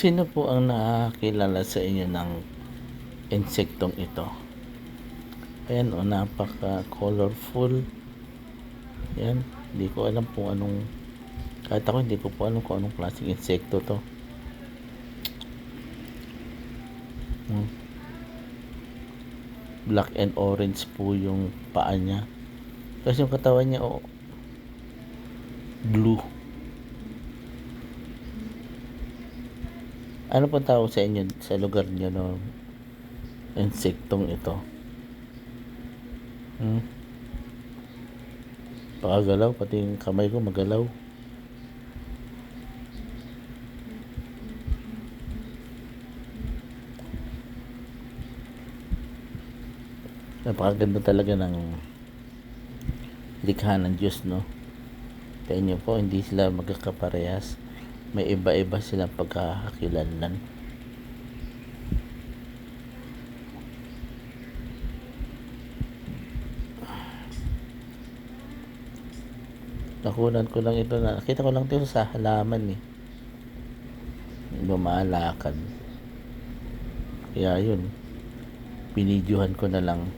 Sino po ang nakakilala sa inyo ng insektong ito? Ayan o, napaka-colorful. Yan, hindi ko alam kung anong, kahit ako hindi ko po alam kung anong klaseng insekto to. Hmm. Black and orange po yung paa niya. Tapos yung katawan niya, oh, blue. Ano po tawag sa inyo sa lugar niyo no insektong ito? Hmm? Pakagalaw, pati yung kamay ko magalaw. Napakaganda talaga ng likha ng Diyos, no? Kaya niyo po, hindi sila magkakaparehas. May iba-iba silang pagkakakilanlan. Nakunan ko lang ito na, nakita ko lang ito sa halaman eh. Lumalakad. Kaya yun, binidyohan ko na lang